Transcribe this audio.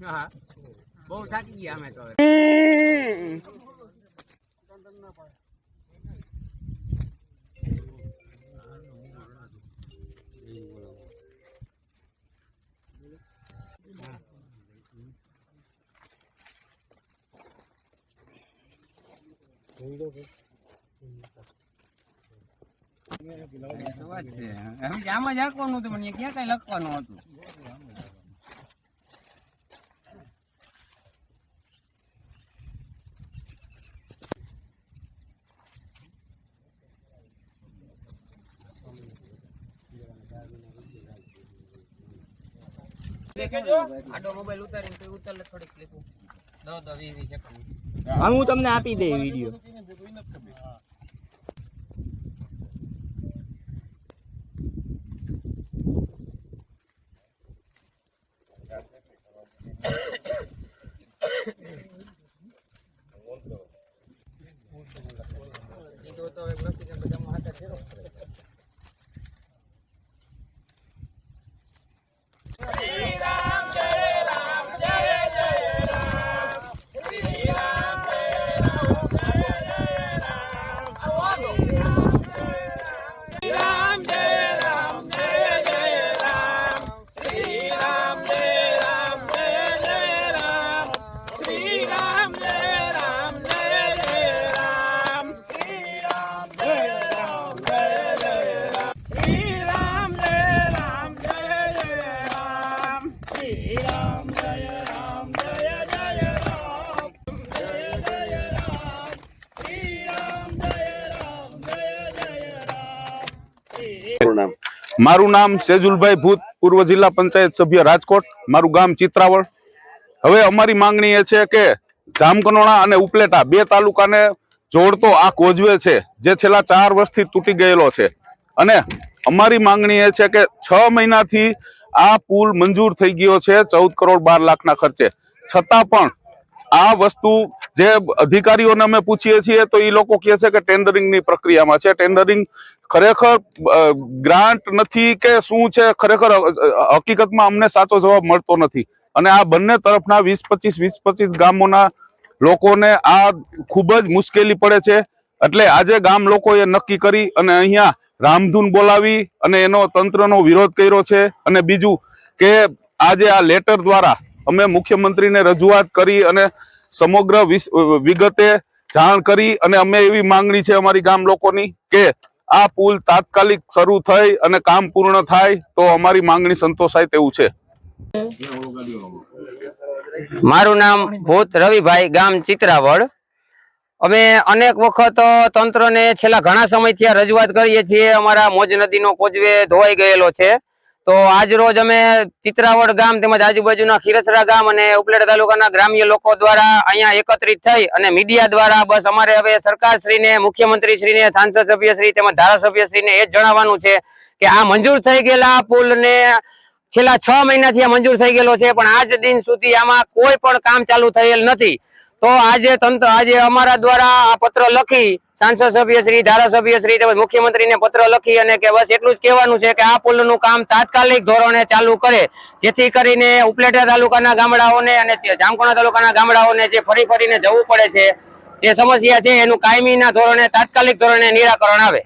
હા બહુ થાકી ગયા અમે તો આમાં જ આંકવાનું હતું મને ક્યાં કઈ લખવાનું હતું હું તમને આપી દે વીડિયો. મારું નામ સેજુલભાઈ ભૂત, પૂર્વ જિલ્લા પંચાયત સભ્ય રાજકોટ. મારું ગામ ચિત્રાવળ. હવે અમારી માંગણી એ છે કે જામકનોડા અને ઉપલેટા બે તાલુકાને જોડતો આ કોઝવે છે, જે છેલ્લા ચાર વર્ષથી તૂટી ગયેલો છે. અને અમારી માંગણી એ છે કે છ મહિનાથી આ પુલ મંજૂર થઈ ગયો છે, ચૌદ કરોડ બાર લાખના ખર્ચે. છતાં પણ આ વસ્તુ જે અધિકારીઓને અમે પૂછીએ છીએ તો એ લોકો કહે છે કે ટેન્ડરિંગની પ્રક્રિયામાં છે. ટેન્ડરિંગ ખરેખર ગ્રાન્ટ નથી કે શું છે, ખરેખર હકીકતમાં અમને સાચો જવાબ મળતો નથી. અને આ બંને તરફના વીસ પચીસ વીસ પચીસ ગામોના લોકોને આ ખૂબ જ મુશ્કેલી પડે છે. એટલે આજે ગામ લોકોએ નક્કી કરી અને અહીંયા રામધૂન બોલાવી અને એનો તંત્રનો વિરોધ કર્યો છે. અને બીજું કે આજે આ લેટર દ્વારા અમે મુખ્યમંત્રીને રજૂઆત કરી અને સમગ્ર વિગતે જાણ કરી અને અમે એવી માંગણી છે અમારી ગામ લોકોની કે આ પુલ તાત્કાલિક શરૂ થઈ અને કામ પૂર્ણ થાય તો અમારી માંગણી સંતોષાય તેવું છે. મારું નામ ભૂત રવિભાઈ, ગામ ચિત્રાવળ અમે અનેક વખત તંત્રને છેલ્લા ઘણા સમયથી રજૂઆત કરીએ છીએ. અમારા મોજ નદીનો કોજવે ધોવાઈ ગયેલો છે. તો આજ રોજ અમે ચિત્રાવળ ગામ તેમજ આજુબાજુના ખીરસરા ગામ અને ઉપલેટ તાલુકાના ગ્રામ્ય લોકો દ્વારા અહીંયા એકત્રિત થઈ અને મીડિયા દ્વારા બસ અમારે હવે સરકારશ્રીને, મુખ્યમંત્રીશ્રીને સાંસદ સભ્યશ્રી તેમજ ધારાસભ્યશ્રીને એ જ જણાવવાનું છે કે આ મંજૂર થઈ ગયેલા પુલને છેલ્લા છ મહિનાથી આ મંજૂર થઈ ગયેલો છે, પણ આજ દિન સુધી આમાં કોઈ પણ કામ ચાલુ થયેલ નથી. તો આજે તંત્ર, આજે અમારા દ્વારા આ પત્ર લખી સાંસદ સભ્ય શ્રી, ધારાસભ્ય શ્રી તેમજ મુખ્યમંત્રીને પત્ર લખી અને કે બસ એટલું જ કહેવાનું છે કે આ પુલનું કામ તાત્કાલિક ધોરણે ચાલુ કરે. જેથી કરીને ઉપલેટા તાલુકાના ગામડાઓને અને જામકોણા તાલુકાના ગામડાઓને જે ફરી ફરીને જવું પડે છે, જે સમસ્યા છે, એનું કાયમીના ધોરણે, તાત્કાલિક ધોરણે નિરાકરણ આવે.